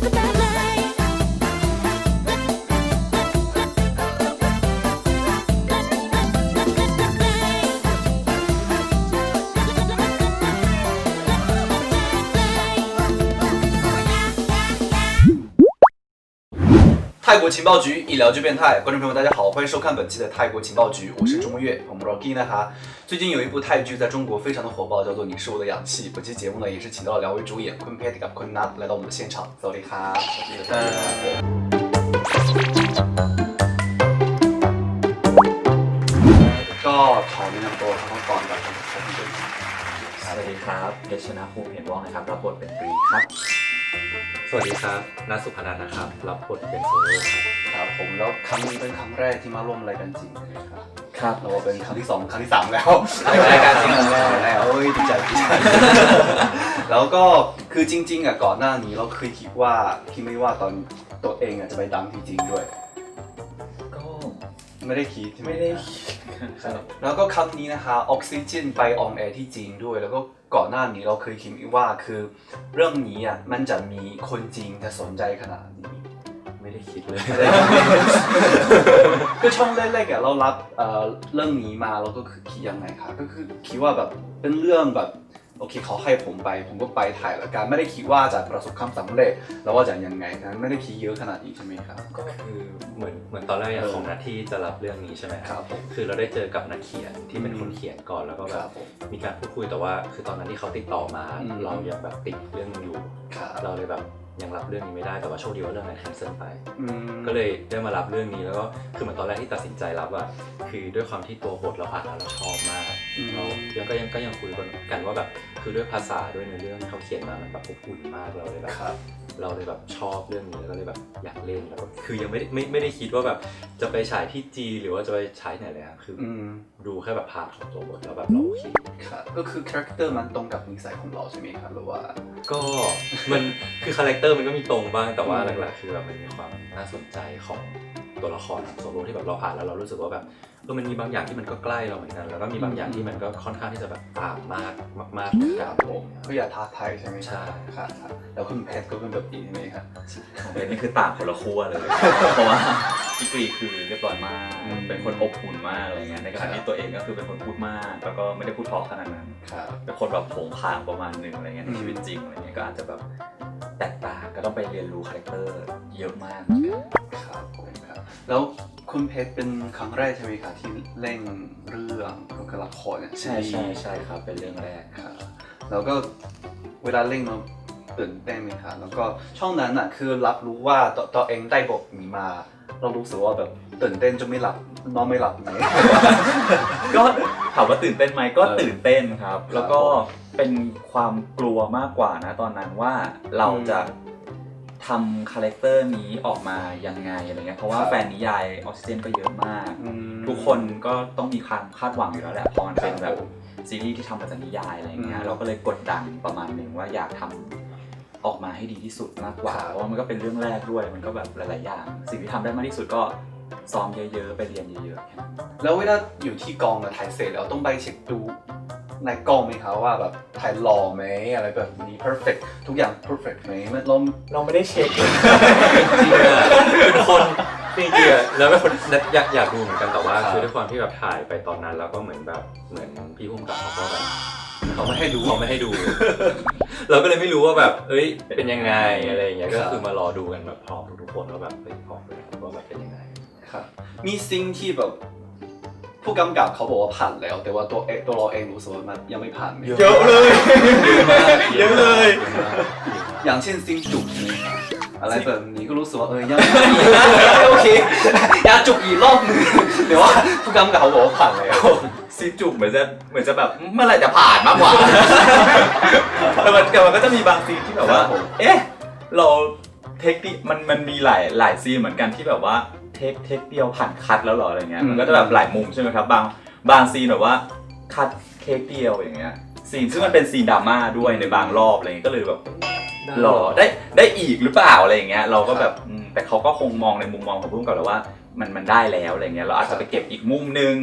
look the bad line. 泰国情报局一聊就变态，观众朋友们大家好，欢迎收看本期的泰国情报局，我是钟月，我们 Rocky 呢哈。最近有一部泰剧在中国非常的火爆，叫做《你是我的氧气》。本期节目呢也是请到了两位主演昆 Patty กับ昆 Nat 来到我们的现场，走里哈。ก็ขอแนะนำตัวทั้งก่อนกับทั้งสองคน สวัสดีครับเดชนะภูมิเห็นว่องนะครับรับบทเป็นตรีครับ สวัสดีครับนัทสุพนันท์นะครับ รับบทเป็นโซโล่ครับครับผมแล้วครั้งนี้เป็นครั้งแรกที่มาร่วมรายการจริงใช่ไหมครับครับเราเป็นครั้งที่สองครั้งที่สามแล้วรายการจริงครั้งแรกแล้วเอ้ยดีใจดีใจแล้วก็คือจริง ๆอะก่อนหน้านี้เราเคยคิดว่าคิดไม่ว่าตอนตัวเองอะจะไปดังจริงๆด้วย ก็ไม่ได้คิดใช่ไหมไม่ได้ครับแล้วก็ครั้งนี้นะคะออกซิเจนไปออนแอร์ที่จีนด้วยแล้วก็ ก่อนหน้านี้เราเคยคิดว่าคือเรื่องนี้อะมันจะมีคนจีนจะสนใจขนาดนี้ ไม่ได้คิดเลย ก็ช่องแรกๆอะเรารับเอ่อเรื่องนี้มาเราก็คือคิดยังไงคะก็คือคิดว่าแบบเป็นเรื่องแบบ โอเคเขาให้ผมไป ผมก็ไปถ่ายละกันไม่ได้คิดว่าจะประสบความสำเร็จ แล้วว่าจะยังไงนะไม่ได้คิดเยอะขนาดนี้ใช่ไหมครับ ก็คือเหมือนเหมือนตอนแรกอย่างของนัทที่จะรับเรื่องนี้ใช่ไหมครับผมคือเราได้เจอกับนักเขียนที่เป็นอืมคนเขียนก่อนแล้วก็คแบรับบผมมีการพูดคุยแต่ว่า คือตอนนั้นที่เขาติดต่อมา อืม เรายังแบบติดเรื่องอยู่ ครับเราเลยแบบยังรับเรื่องนี้ไม่ได้แต่ว่าโชคดีว่าเรื่องนั้นแคนเซิลไป อืมก็เลยได้มารับเรื่องนี้แล้วก็คือเหมือนตอนแรกที่ตัดสินใจรับอะคือด้วยความที่ตัวบทเราอ่านแล้วเราชอบมาก เรายังก็ยังก็ยังคุยกันว่าแบบคือด้วยภาษาด้วยในอเรื่องที่เขาเขียนมามันแบบอบอุ่นมากเราเลยแบบครับเราเลยแบบชอบเรื่องนี้แล้วก็เลยแบบอยากเล่นแล้วก็คือยังไม่ได้ไม่ไม่ได้คิดว่าแบบจะไปฉายที่จีนหรือว่าจะไปฉายไหนเลยอะคือออืมดูแค่แบบพาร์ทของตัวบทแล้วแบบเราโอเคครับก็คือคาแรคเตอร์มันตรงกับนิสัยของเราใช่ไหมครับหรือว่า ก็มันคือคาแรคเตอร์มันก็มีตรงบ้างแต่ว่าอืมหลักๆคือแบบมันมีความน่าสนใจของตัวละครโซโล่ที่แบบเราอ่านแล้วเรารู้สึกว่าแบบ เออมันมีบางอย่างที่มันก็ใกล้เราเหมือนกัน แล้วก็มีบางอย่างที่มันก็ค่อนข้างที่จะแบบต่างมากมากๆเหมือนคกัรันบผมก็อย่าท้าทายใช่ไหมใช่ครับครับแล้วคุณเพชรก็เป็นแบบนี้ใช่ไหมครับของเบนนี่คือต่างคนละขั้วเลย เพราะว่าพี่กรีคือเรียบร้อยมากอืมเป็นคนอบอุ่นมากอะไรเงี้ยในขณะที่ตัวเองก็คือเป็นคนพูดมาก แล้วก็ไม่ได้พูดเพราะขนาดนั้นครับเป็นคนแบบโผงผางประมาณหนึ่งอะไรเงี้ยในอืมชีวิตจริงอะไรเงี้ยก็อาจจะแบบแตกต่างก็ต้องไปเรียนรู้คาแรคเตอร์เยอะมากเหมือนกันครับผมครับแล้ว คุณเพชรเป็นครั้งแรกใช่ไหมครับที่เล่นเรื่องเกี่ยวกับละครเนี่ยใช่ใช่ใช่ครับเป็นเรื่องแรกครับแล้วก็เวลาเล่นเราตื่นเต้นไหมครับแล้วก็ช่องนั้นอะคือรับรู้ว่าตัวตัวเองได้บทนี้มา เรารู้สึกว่าแบบตื่นเต้นจนไม่หลับนอนไม่หลับไหมก็ถามว่าตื่นเต้นไหมก็เออตื่นเต้นครับ แล้วก็ผมเป็นความกลัวมากกว่านะตอนนั้นว่าเราอืมจะ ทำคาแรคเตอร์นี้ออกมายังไงอะไรเงี้ยเพราะว่าครับแฟนนิยายออกซิเจนก็เยอะมาก อืม ทุกคนก็ต้องมีความคาดหวังอยู่แล้วแหละพอมันเป็นครับแบบผมซีรีส์ที่ทำมาจากนิยายอะไรเงี้อืยมเราก็เลยกดดันประมาณหนึ่งว่าอยากทำออกมาให้ดีที่สุดมากกว่าครับ เพราะว่ามันก็เป็นเรื่องแรกด้วยมันก็แบบหลาย ๆ อย่าง สิ่งที่ทำได้มากที่สุดก็ซ้อมเยอะ ๆ ไปเรียนเยอะๆแค่นั้นแล้วเวลาอยู่ที่กองอะถ่ายเสร็จแล้วต้องไปเช็คดู ในกองไหมครับว่าแบบถ่ายหล่อไหมอะไรแบบนี้ perfect ทุกอย่าง perfect ไหมมันเราเราไม่ได้เช็คจริงๆอะเป็นคนจริงๆอะแล้วเป็นคนอยากอยากดูเหมือนกันแต่ว่าครับคือด้วยความที่แบบถ่ายไปตอนนั้นแล้วก็เหมือนแบบเหมือนพี่พุ่มกับเขาก็แบบเขาไม่ให้ดูเขาไม่ให้ดู เราก็เลยไม่รู้ว่าแบบ เอ้ย เป็นยังไงอะไรอย่างเงี้ยครัก็บคือมารอดูกันแบบพร้อมทุกๆคนว่าแบบเฮ้ยพร้อมเลยว่าแบบเป็นยังไงครับมีสิ่งที่แบบ ผู้กำกับเขาบอกว่าผ่านแล้ว แต่ว่าตัวเองตัวเราเองรู้สึกว่ามันยังไม่ผ่านเยอะเยอะเลยเยอะเลย อย่างเช่นซิงจุกใช่ไหมครับอะไรแบบนี้ก็รู้สึกว่าเออยังโอเคอยากจุกอีกรอบหนึงแต่ว่าผู้กำกับเขาบอกว่าผ่านแล้วซีจุกเหมือนจะเหมือนจะแบบเมื่อไหร่จะผ่านมากกว่าแต่มันแต่มันก็จะมีบางซีนที่แบบว่าครับผมเอ๊ะ เราเทคดิมันมันมีหลายหลายซีนเหมือนกันที่แบบว่า เทคเทคเดียวผ่านคัดแล้วเหรออะไรเงี้ยอืมมันก็จะแบบหลายมุมใช่ไหมครับ บางบางซีนแบบว่าคัดเทคเดียวอย่างเงี้ยซีนซึ่งมันเป็นซีนดราม่าด้วยในบางรอบอะไรเงี้ยก็เลยแบบหรอได้ได้อีกหรือเปล่าอะไรอย่างเงี้ยเราก็แบบอืมแต่เขาก็คงมองในมุมมองของพุ่มกับแล้วว่า มันมันได้แล้วอะไรเงี้ยเราอาจจะไปเก็บอีกมุมนึง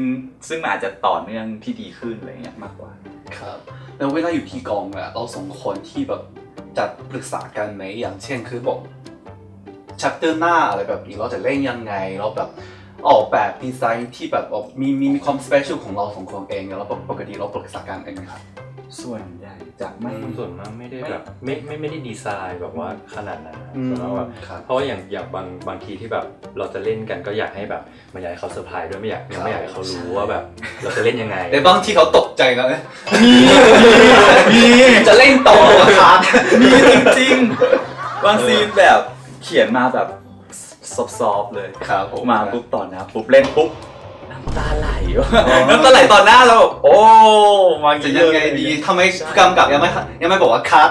ซึ่งมันอาจจะต่อเนื่องที่ดีขึ้นอะไรเงี้ยมากกว่า ครับแล้วเวลาอยู่ที่กองอะเราสองคนที่แบบจะปรึกษากันไหมอย่างเช่นคือบอก ชัปเตอร์หน้าอะไรแบบนี้เราจะเล่นยังไงเราแบบออกแบบดีไซน์ที่แบบออกมีมีมีความสเปเชียลของเราสองคนเองแล้วปกติเราปรึกษากันเองไหมครับส่วนใหญ่จะไม่ ส่วนมากไม่ได้แบบไม่ไม่ไม่ได้ดีไซน์แบบว่าขนาดนั้นนะอืมส่วนมากแบบครับเพราะว่าอย่างอย่างบางบางทีที่แบบเราจะเล่นกันก็อยากให้แบบมันอยากให้เขาเซอร์ไพรส์ด้วยไม่อยากยังไม่อยากให้เขารู้ว่าแบบ เราจะเล่นยังไงแต่บางที่เขาตกใจนะมีมีจะเล่นต่อเหรอครับมีจริงๆบางซีนแบบ เขียนมาแบบซอฟๆเลยครับผมมาปุ๊บตอนนะปุ๊บเล่นปุ๊บน้ำตาไหลวะน้ำตาไหลตอนหน้าเราแบบโอ้มาจะยังไงดีทำไมกำกับยังไม่ยังไม่บอกว่าคัด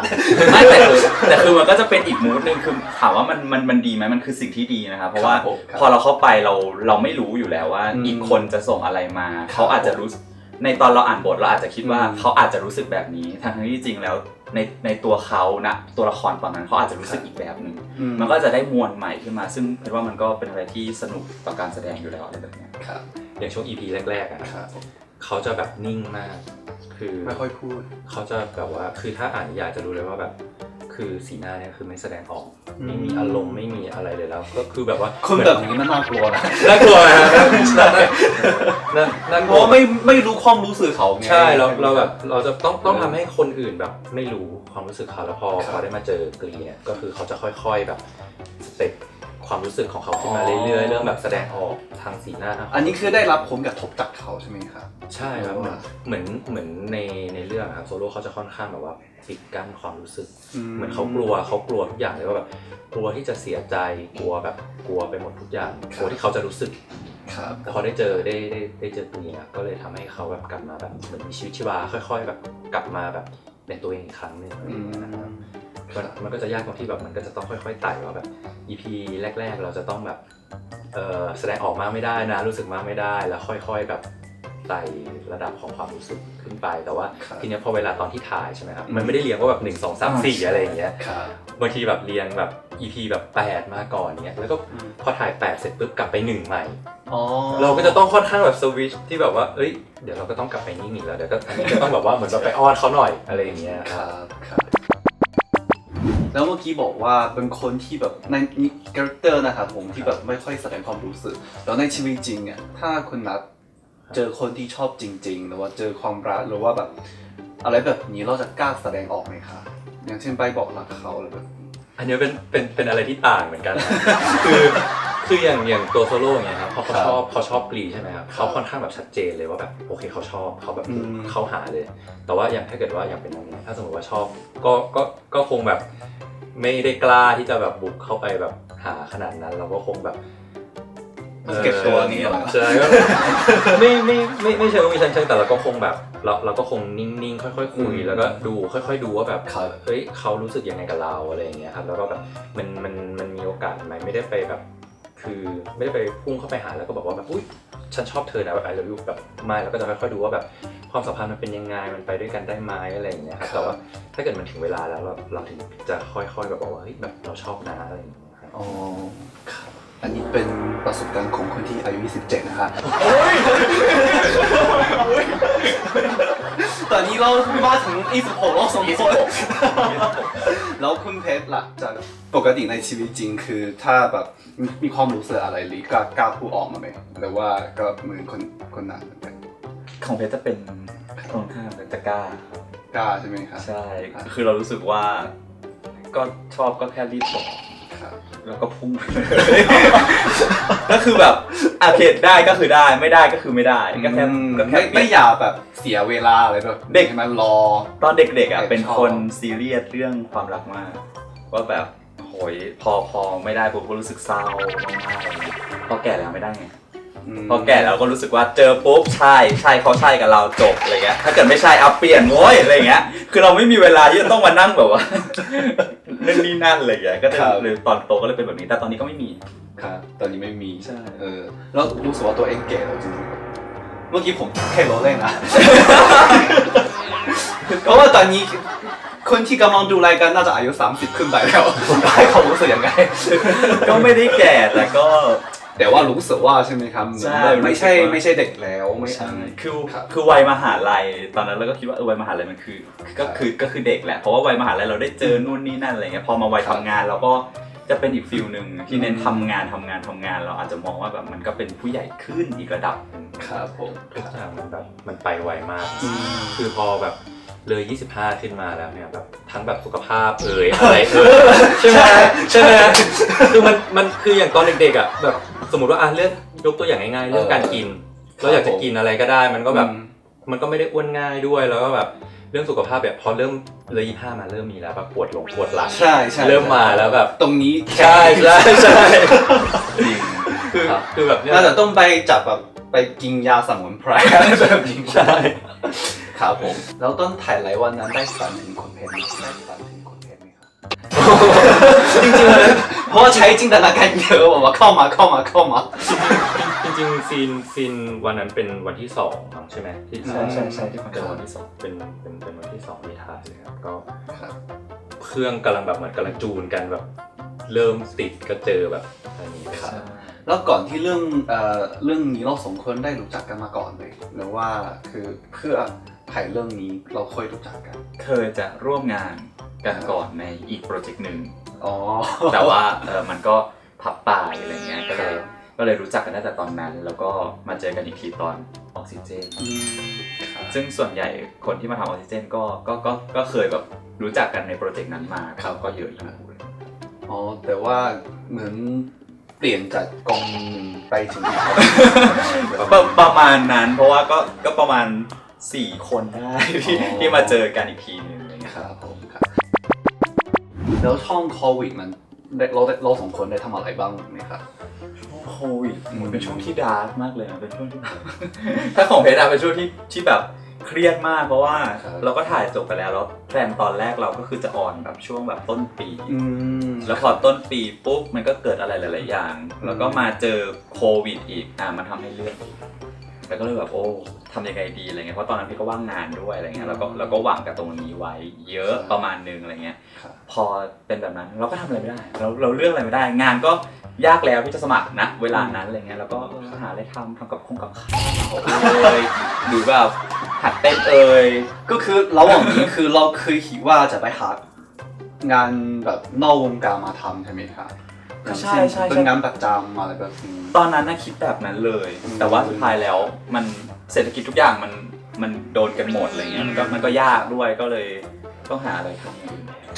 ไม่แต่คือแต่คือมันก็จะเป็นอีกมูดหนึ่งคือถามว่ามันมันมันดีไหมมันคือสิ่งที่ดีนะครับเพราะว่าครับผมครับพอเราเข้าไปเราเราไม่รู้อยู่แล้วว่าอืมอีกคนจะส่งอะไรมา เขาอาจจะรู้สึก ในตอนเราอ่านบทเราอาจจะคิดว่าอืมเขาอาจจะรู้สึกแบบนี้ทั้งที่จริงแล้วในในตัวเขานะตัวละครตอนนั้นเขาอาจจะรู้สึกอีกแบบหนึ่งอืมันก็จะได้มวลใหม่ขึ้นมา ซึ่งเพราะว่ามันก็เป็นอะไรที่สนุกต่อการแสดงอยู่แล้วอะไรแบบเนี้ยครับอย่างช่วง EP แรกๆอะครับเขาจะแบบนิ่งมาก คือไม่ค่อยพูด เขาจะแบบว่าคือถ้าอ่านนิยายจะรู้เลยว่าแบบ คือสีหน้าเนี่ยคือไม่แสดงออกอืมไม่มีอารมณ์ไม่มีอะไรเลยแล้ว ก็คือแบบว่าคนแบบนี้มันน่ากลัวนะน่ากลัวนะน่าน่ากเพลัวราะไม่ไม่รู้ความรู้สึกเขาไงใช่เราเราแบบเราจะต้องต้องทำให้คนอื่นแบบไม่รู้ความรู้สึกเขาแล้วพอครับพอได้มาเจอกรีเนี่ยก็คือเขาจะค่อย ๆแบบสเต็ป ความรู้สึกของเขาขึ้นมาเรื่อยๆ เรื่องแบบแสดงออกทางสีหน้าทางอันนี้คือได้รับผลกระทบจากเขาใช่ไหมครับ ใช่ครับว่าเหมือนเหมือนในในเรื่องอะครับโซโล่เขาจะค่อนข้างแบบว่าปิดกั้นความรู้สึกอืมเหมือนเขากลัวเขากลัวทุกอย่างเลยว่าแบบกลัวที่จะเสียใจกลัวแบบกลัวไปหมดทุกอย่างกลัวที่เขาจะรู้สึกครับแต่พอได้เจอได้ได้ได้เจอตัวเนี้ยก็เลยทำให้เขาแบบกลับมาแบบเหมือนมีชีวิตชีวาค่อย ๆ แบบกลับมาแบบเป็นตัวเองอีกครั้งหนึ่งอะไรอือย่างเงี้ยนะครับ มมันมันก็จะยากตรงที่แบบมันก็จะต้องค่อยๆไต่ว่าแบบ EP แรก ๆ เราจะต้องแบบเออแสดงออกมากไม่ได้นะรู้สึกมากไม่ได้แล้วค่อย ๆแบบไต่ระดับของความรู้สึกขึ้นไปแต่ว่าครับทีเนี้ยพอเวลาตอนที่ถ่ายใช่ไหมครับอืมมันไม่ได้เรียงว่าแบบหนึ่งสองสามสี่อะไรอย่างเงี้ยครับบางทีแบบเรียงแบบ EP แบบ8มาก่อนเนี้ยแล้วก็อืมพอถ่าย8เสร็จปุ๊บกลับไป1ใหม่อ๋อเราก็จะต้องค่อนข้างแบบสวิตชที่แบบว่าเอ้ยเดี๋ยวเราก็ต้องกลับไปนิ่งอีกแล้วเดี๋ยวก็อันนี้ก็ต้องแบบว่าเหมือนแบบไปอ้อนเขาหน่อยอะไรอย่างเงี้ยคครับรับครับ แล้วเมื่อกี้บอกว่าเป็นคนที่แบบในคาแรคเตอร์นะครับผมที่แบบไม่ค่อยแสดงความรู้สึก แล้วในชีวิตจริงอะถ้าคุณนัดเจอคนที่ชอบจริง ๆ หรือว่าเจอความรักหรือว่าแบบ อะไรแบบนี้เราจะกล้าแสดงออกไหมคะอย่างเช่นไปบอกรักเขาอะไรแบบนี้อันนี้เป็นเป็นเป็นอะไรที่ต่างเหมือนกันนะ คือคืออย่างอย่างตัวโซโล่อย่างเงี้ยครับพอเขาครับชอบเขาชอบกรีใช่ไหมครับเขาค่อนข้างแบบชัดเจนเลยว่าแบบโอเคเขาชอบเขาแบบอืม เขาหาเลย แต่ว่าอย่างถ้าเกิดว่าอย่างเป็นน้องเนี่ยถ้าสมมติว่าชอบก็ก็ก็คงแบบ ไม่ได้กล้าที่จะแบบบุกเข้าไปแบบหาขนาดนั้น เราก็คงแบบเก็บตัวอย่างนี้เหรอใช่ก็ไม่ไม่ไม่ไม่เชิงว่ามีชั้นเชิงแต่เราก็คงแบบเราเราก็คงนิ่งๆค่อยๆคุยอืมแล้วก็ดูค่อย ๆ ดูว่าแบบครับเฮ้ยเขารู้สึกยังไงกับเราอะไรอย่างเงี้ยครับแล้วก็แบบมันมันมันมีโอกาสไหมไม่ได้ไปแบบ คือไม่ได้ไปพุ่งเข้าไปหาแล้วก็บอกว่าแบบอุ้ย ฉันชอบเธอนะแบบไอ o v e ยูแบบไม่แล้วก็จะค่อยๆดูว่าแบบความสัมพันธ์มันเป็นยังไงมันไปด้วยกันได้ไหมอะไรอย่างเงี้ยครับครับแต่ว่าถ้าเกิดมันถึงเวลาแล้วเราเราถึงจะค่อยๆแบบบอกว่าเฮ้ยแบบเราชอบนะอะไรอย่างเงี้ยครับอ๋อครับอันนี้เป็นประสบการณ์ของคนที่อายุ 27 นะคะ ตอนนี้เรามาถึง26แล้วสองคนแล้วคุณเพชรล่ะจากปกติในชีวิตจริงคือถ้าแบบมีมีความรู้สึกอะไรหรือกล้ากล้าพูดออกมาไหมหรือว่าก็เหมือนคนคนนั้นเหมือนกันของเพชรจะเป็นตรงข้ามเป็นตะกร้ากล้าใช่ไหมครับ ใช่ คือเรารู้สึกว่า ก็ชอบก็แค่รีบบอกครับแล้วก็พุ่งไปเลยก็คือแบบ อาเพจได้ก็คือได้ไม่ได้ก็คือไม่ได้ก็แค่อืมก็แค่ไม่ไม่อยากแบบเสียเวลาอะไรแบบเด็กให้มันรอ ตอนเด็กๆอะเด็กเป็นชอบคนซีเรียสเรื่องความรักมากว่าแบบโหยพอพอไม่ได้ผมก็รู้สึกเศร้ามากๆอะไรเงี้ยพอแก่แล้วไม่ได้ไงมพอแก่แล้วก็รู้สึกว่าเจอปุ๊บใช่ใช่เขาใช่กับเราจบอะไรเงี้ยถ้าเกิดไม่ใช่เอาเปลี่ยนโว้ยอะไรเงี้ย คือเราไม่มีเวลาที่จะต้องมานั่งแบบว่านั่นนี่นั่นอะไรเงี้ยก็เลยเลยตอนโตก็เลยเป็นแบบนี้แต่ตอนนี้ก็ไม่มี ครับตอนนี้ไม่มีใช่เออแล้วรู้สึกว่าตัวเองเก๋แล้วจริงๆเมื่อกี้ผมแค่ล้อเล่นนะเพราะว่าตอนนี้คนที่กำลังดูรายการน่าจะอายุ 30 ขึ้นไปแล้วได้ความรู้สึกยังไง ก็ไม่ได้แก่แต่ก็ แต่ว่ารู้สึกว่าใช่ไหมครับใช่เหมือนไม่ใช่รู้สึกว่าไม่ใช่เด็กแล้วไม่ใช่คือครับคือวัยมหาลัยตอนนั้นเราก็คิดว่าเออวัยมหาลัยมันคือ ก็คือก็คือเด็กแหละเพราะว่าวัยมหาลัยเราได้เจอนู่นนี่นั่นอะไรเงี้ยพอมาวัยครัทำบงานเราก็ จะเป็นอีกฟิลหนึ่งที่เน้นอืมทำงานทำงานทำงาน เราอาจจะมองว่าแบบมันก็เป็นผู้ใหญ่ขึ้นอีกระดับหนึ่งครับผมทุกอย่างมันแบบมันไปไวมากอืมคือพอแบบเลย 25 ขึ้นมาแล้วเนี่ยแบบทั้งแบบสุขภาพเอ่ยอะไรเอ่ยใช่ไหมใช่ไหมคือมันมันคืออย่างตอนเด็กๆอะแบบสมมติว่าอะเรื่องยกตัวอย่างง่ายๆเรื่องการกิน เราอยากจะกินอะไรก็ได้ มันก็แบบอืมมันก็ไม่ได้อ้วนง่ายด้วยแล้วก็แบบ เรื่องสุขภาพแบบพอเริ่มเลยยี่ห้ามาเริ่มมีแล้วแบบปวดหลงปวดหลังใช่ใช่เริ่มมาแล้วแบบ ตรงนี้ใช่ใช่ใช่จริงคือครับคือแบบเนี้ยน่าจะต้องไปจับแบบไปกินยาสมุนไพรอะไรแบบนี้ใช่ครับผมแล้วต้นถ่ายหลายวันนั้นได้ฝันถึงคนเพชรไหมได้ฝันถึงคนเพชรไหมครับจริงๆเลย เพราะว่าใช้จินตนาการเยอะบอกว่าเข้ามาเข้ามาเข้ามา จริงๆซีนซีนวันนั้นเป็นวันที่สองมั้งใช่ไหมที่ใช่ใช่ใช่ที่มันเป็เป็นนวัวันนที่ที่สสอองงเป็นเป็นเป็นวันที่สองที่ถ่ายเลยครับก็ ครับ เครื่องกำลังแบบเหมือนกำลังจูนกันแบบ เริ่มติดก็เจอแบบอันนี้เลยครับ แล้วก่อนที่เรื่องเอ่อเรื่องนี้เราสองคนได้รู้จักกันมาก่อนเลยหรือว่าคือเพื่อถ่ายเรื่องนี้เราค่อยรู้จักกัน เคยจะร่วมงานกันก่อนในอีกโปรเจกต์หนึ่งอ๋อ แต่ว่าเออมันก็พับปลายอะไรเงี้ยก็เลยครับก็เลยรู้จักกันตั้งแต่ตอนนั้น แล้วก็มาเจอกันอีกทีตอนออกซิเจนอืมครับซึ่งส่วนใหญ่คนที่มาทำออกซิเจนก็ก็ก็ก็เคยแบบรู้จักกันในโปรเจกต์นั้นมาครับก็เยอะอยู่อ๋อแต่ว่าเหมือนเปลี่ยนจากกองหนึ่งไปถึงอีกกองประประมาณนั้น เพราะว่าก็ก็ประมาณ4คนได้ที่อ๋อที่มาเจอกันอีกทีหนึง แล้วช่องโควิดมันได้เราได้เราสองคนได้ทำอะไรบ้างไหมครับโควิดมันเป็นช่วงที่ดาร์กมากเลยนะเป็นช่วงที่ ถ้าของเพชรอะเป็นช่วงที่ที่แบบเครียดมากเพราะว่าครับ เราก็ถ่ายจบไปแล้วแล้วแพลนตอนแรกเราก็คือจะออนแบบช่วงแบบต้นปี อืม แล้วพอต้นปีปุ๊บมันก็เกิดอะไรหลาย ๆ อย่าง แล้วก็มาเจอโควิดอีกอะมันทำให้เลื่อนอีก แล้วก็เลยแบบโอ้ทำยังไงดีอะไรเงี้ยเพราะตอนนั้นพี่ก็ว่างงานด้วยอะไรเงี้ยแล้วก็แล้วก็หวังกับตรงนี้ไว้ เยอะประมาณนึงอะไรเงี้ยครับพอเป็นแบบนั้นเราก็ทำอะไรไม่ได้ เราเราเลือกอะไรไม่ได้ งานก็ยากแล้วที่จะสมัครนะเวลานั้นอะไรเงี้ยแล้วก็หาอะไรทำทำกับคงกับข้าวเอยหรือแบบหัดเต้นเอยก็คือระหว่างนี้คือเราเคยคิดว่าจะไปหางานแบบนอกวงการมาทำใช่ไหมครับอย่าง ใช่เช่นใช่ เป็นใช่งานประจำอะไรแบบนี้ ตอนนั้นน่ะคิดแบบนั้นเลย อืม แต่ว่าสุดท้ายแล้วมันเศรษฐกิจทุกอย่างมันมันโดนกันหมดอะไรเงี้ยมันก็มันก็ยากด้วยก็เลยต้องหาอะไรทำอย่างอื่นแทน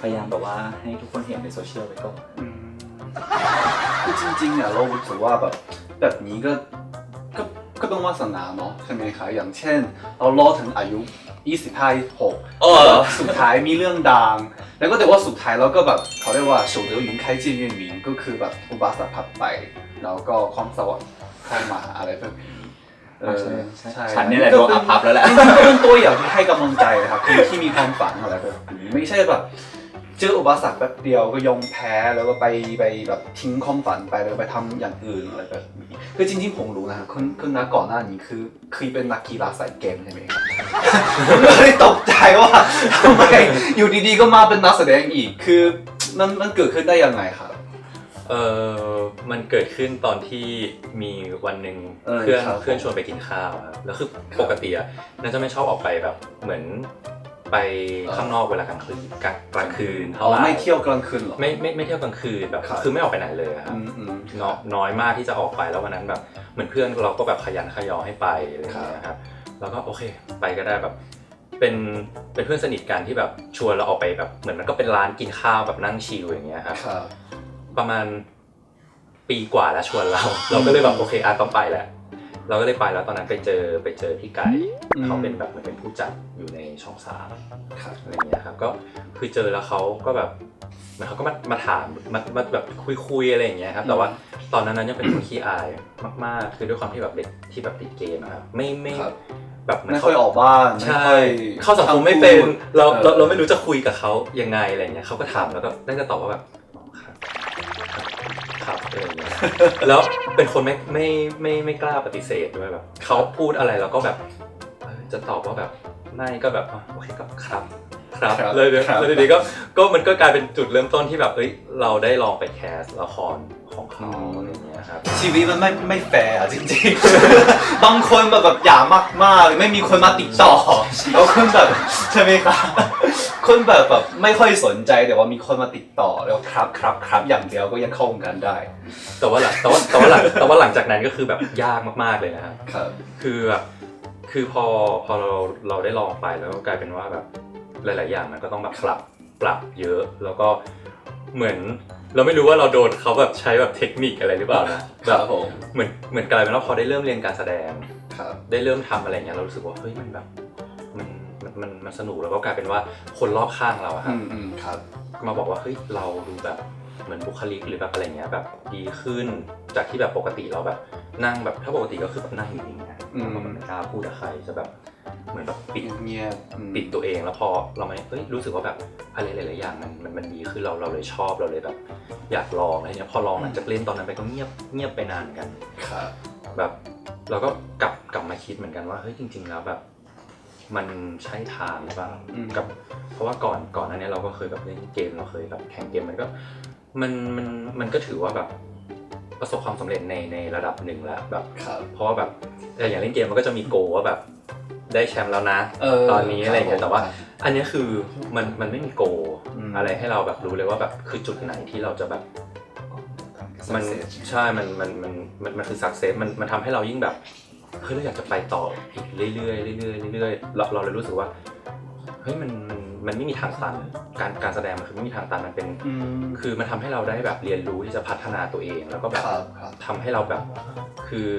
พยายามแบบว่าให้ทุกคนเห็นในโซเชียลไว้ก่อนอืมคือจริงๆเนี่ยเรารู้สึกว่าแบบแบบนี้ก็ก็ก็ต้องวาสนาเนาะใช่ไหมคะอย่างเช่น เรารอถึงอายุ 25 26เออแล้วสุดท้ายมีเรื่องดัง แล้วก็แต่ว่าสุดท้ายเราก็แบบเขาเรียกว่าโฉเดอหญิงไคจีเวียนหมิงก็คือแบบอุบาสกผัดไป แล้วก็ความสวัสดิ์เข้ามาอะไรแบบนี้เออใช่ฉันเนี่ยแหละโดนอัพพับแล้วแหละจริงๆก็เป็นตัวอย่างที่ให้กำลังใจนะครับคือที่มีความฝันอะไรแบบนี้ไม่ใช่แบบ เจออุปสรรคแป๊บเดียวก็ยอมแพ้แล้วก็ไปไปแบบทิ้งความฝันไปแล้วก็ไปทำอย่างอื่นอะไรแบบนี้คือจริงๆผมรู้นะครับคุณคุณนักก่อนหน้านี้คือเคยเป็นนักกีฬาสายเกมใช่ไหมครับผมก็เลยตกใจว่าทำไมอยู่ดีๆก็มาเป็นนักแสดงอีกคือมันมันเกิดขึ้นได้ยังไงครับเออมันเกิดขึ้นตอนที่มีวันหนึ่งเออเพื่อนครับเพื่อนชวนไปกินข้าวครับแล้วคือปกติอะน่าจะไม่ชอบออกไปแบบเหมือน ไปข้างนอกเวลากลางคืนกลางกลางคืนอ๋เท่าอไหร่ไม่เที่ยวกลางคืนเหรอไม่ไม่ไม่เที่ยวกลางคืนแบบครับคือไม่ออกไปไหนเลยอะครับอืมอืมน้อยน้อยมากที่จะออกไปแล้ววันนั้นแบบเหมือนเพื่อนเราก็แบบขยันขยอให้ไปอะไรอย่างเงี้ยครับแล้วก็โอเคไปก็ได้แบบเป็นเป็นเพื่อนสนิทกันที่แบบชวนเราออกไปแบบเหมือนมันก็เป็นร้านกินข้าวแบบนั่งชิลอย่างเงี้ยครับครับประมาณปีกว่าแล้วชวนเรา เราก็เลยแบบโอเคอาต้องไปแหละ เราก็เลยไปแล้วตอนนั้นไปเจอไปเจอพี่ไก่เขาเป็นแบบเหมือนเป็นผู้จัดอยู่ในช่องสามครับอะไรเงี้ยครับก็คือเจอแล้วเขาก็แบบเหมือนเขาก็มามาถามมามาแบบคุยคุยๆอะไรอย่างเงี้ยครับแต่ว่าตอนนั้นนั้นยังเป็นคนขี้อายมากๆ คือด้วยความที่แบบเด็กที่แบบติดเกมอะครับไม่ไม่ครับแบบเหมือนไม่เขาค่อยออกบ้านใช่ไม่ค่อยเข้าสังคมไม่เป็นเราออเราเราไม่รู้จะคุยกับเขายังไงอะไรเงี้ยเขาก็ถามแล้วก็ได้จะตอบว่าแบบอ๋อครับ แล้วเป็นคนไม่ไม่ไม่ไม่กล้าปฏิเสธด้วยแบบเขาพูดอะไรเราก็แบบเออจะตอบว่าแบบไม่ก็แบบอะโอเคก็ครับครับครับเลยเดี๋ยวครับแล้วทีนี้ก็ก็มันก็กลายเป็นจุดเริ่มต้นที่แบบเอ้ยเราได้ลองไปแคสละครของเขาอะไร เงี้ยนะครับชีวิตมันไม่ไม่แฟร์อะจริงๆ บางคนแบบแบบอยากมากมากๆหรือไม่มีคนมาติดต่อแล้วคนแบบใช่ไหมครับคนแบบแบบไม่ค่อยสนใจแต่ว่ามีคนมาติดต่อแล้วครับครับครับอย่างเดียวก็ยังเข้าวงการได้ แต่ว่าหลังแต่ว่าแต่ว่าหลังแต่ว่าหลังจากนั้นก็คือแบบยากมากๆเลยนะครับครับ คือแบบคือพอพอเราเราได้ลองไปแล้วก็กลายเป็นว่าแบบหลาย ๆ อย่างมันก็ต้องแบบปรับปรับเยอะ แล้วก็เหมือน เราไม่รู้ว่าเราโดนเขาแบบใช้แบบเทคนิคอะไรหรือเปล่านะคแบรับบผมเหมือนเหมือนกลายเป็นว่าพอได้เริ่มเรียนการแสดง ครับได้เริ่มทำอะไรเงี้ยเรารู้สึกว่าเฮ้ยมันแบบมันมันมันมันสนุกแล้วก็กลายเป็นว่าคนรอบข้างเราอะคอืรับมอืมครับ มาบอกว่าเฮ้ยเราดูแบบ เหมือนบุคลิกหรือแบบอะไรเงี้ยแบบดีขึ้น จากที่แบบปกติเราแบบนั่งแบบถ้าปกติก็คือแบบนั่งอยู่อย่างเงี้ยอืมแล้วก็แบบไม่กล้าพูดกับใครจะแบบเหมือนแบบปิดเงียบๆอืมปิดตัวเองแล้วพอเราไม่เฮ้ยรู้สึกว่าแบบอะไรหลายๆอย่างมันมันมันดีขึ้นเราเราเลยชอบเราเลยแบบ อยากลองอะไรเงี้ยพอลองหลังจากเล่นตอนนั้นไปก็เงียบเงียบไปนานเหมือนกันครับแบบเราก็กลับกลับมาคิดเหมือนกันว่าเฮ้ยจริง ๆ แล้วแบบ มันใช่ทางหรือเปล่าอืมกับ เพราะว่าก่อนก่อนหนั้นเนี่ยเราก็เคยแบบเล่นเกมเราเคยแบบแข่งเกมมันก็ มันมันมันก็ถือว่าแบบประสบความสำเร็จในในระดับหนึ่งแล้วแบบครับเพราะว่าแบบแต่อย่างเล่นเกมมันก็จะมีโกลว่าแบบได้แชมป์แล้วนะเออตอนนี้อะไรอย่างเงี้ยครับแต่ว่า อันเนี้ยคือมันมันไม่มีโกลอืมอะไรให้เราแบบรู้เลยว่าแบบคือจุดไหนที่เราจะแบบมัน Success ใช่มันมันมันมันมันคือสักเซสมันมันทำให้เรายิ่งแบบเฮ้ยเราอยากจะไปต่ออีกเรื่อยๆเรื่อยๆเรื่อยๆเราเราเลยรู้สึกว่าเฮ้ยมันมัน มันไม่มีทางตัน การการแสดงมันคือไม่มีทางตันมันเป็นอืมคือมันทำให้เราได้แบบเรียนรู้ที่จะพัฒนาตัวเอง แล้วก็แบบครับครับทำให้เราแบบคือ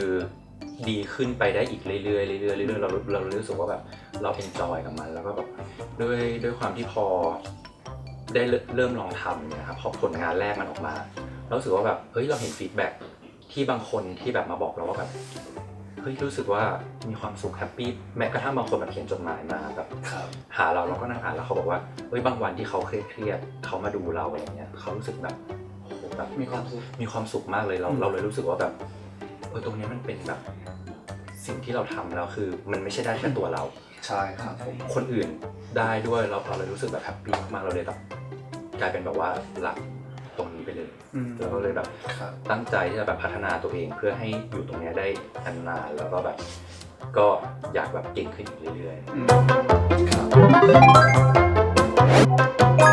ดีขึ้นไปได้อีกเรื่อยๆเรื่อยๆเรื่อยๆเราเรารู้สึกว่าแบบเราเอนจอยกับมัน แล้วก็แบบด้วยด้วยความที่พอได้เริ่มลองทำเนี่ยครับพอผลงานแรกมันออกมาเรารู้สึกว่าแบบเฮ้ยเราเห็นฟีดแบ็กที่บางคนที่แบบมาบอกเราว่าแบบ เฮ้ยรู้สึกว่ามีความสุขแฮปปี้แม้กระทั่งบางคนมาเขียนจดหมายมาแบบครับหาเราเราก็นั่งอ่านแล้วเขาบอกว่าเฮ้ยบางวันที่เขาเครียดเครียดๆเขามาดูเราอะไรเงี้ยเขารู้สึกแบบโอ้โหแบบมีความสุขมีความสุขมากเลยเราอืมเราเลยรู้สึกว่าแบบเออตรงเนี้ยมันเป็นแบบสิ่งที่เราทำแล้วคือ มันไม่ใช่ได้แค่ตัวเราใช่ครับผมคนอื่นได้ด้วยเราเราเลยรู้สึกแบบแฮปปี้มากๆเราเลยแบบกลายเป็นแบบว่าหลักตรงนี้ ไปเลยอืมแล้วก็เลยแบบครับตั้งใจที่จะแบบพัฒนาตัวเองเพื่อให้อยู่ตรงเนี้ยได้นานๆแล้วก็แบบก็อยากแบบเก่งขึ้นอีกเรื่อยๆอืมครับ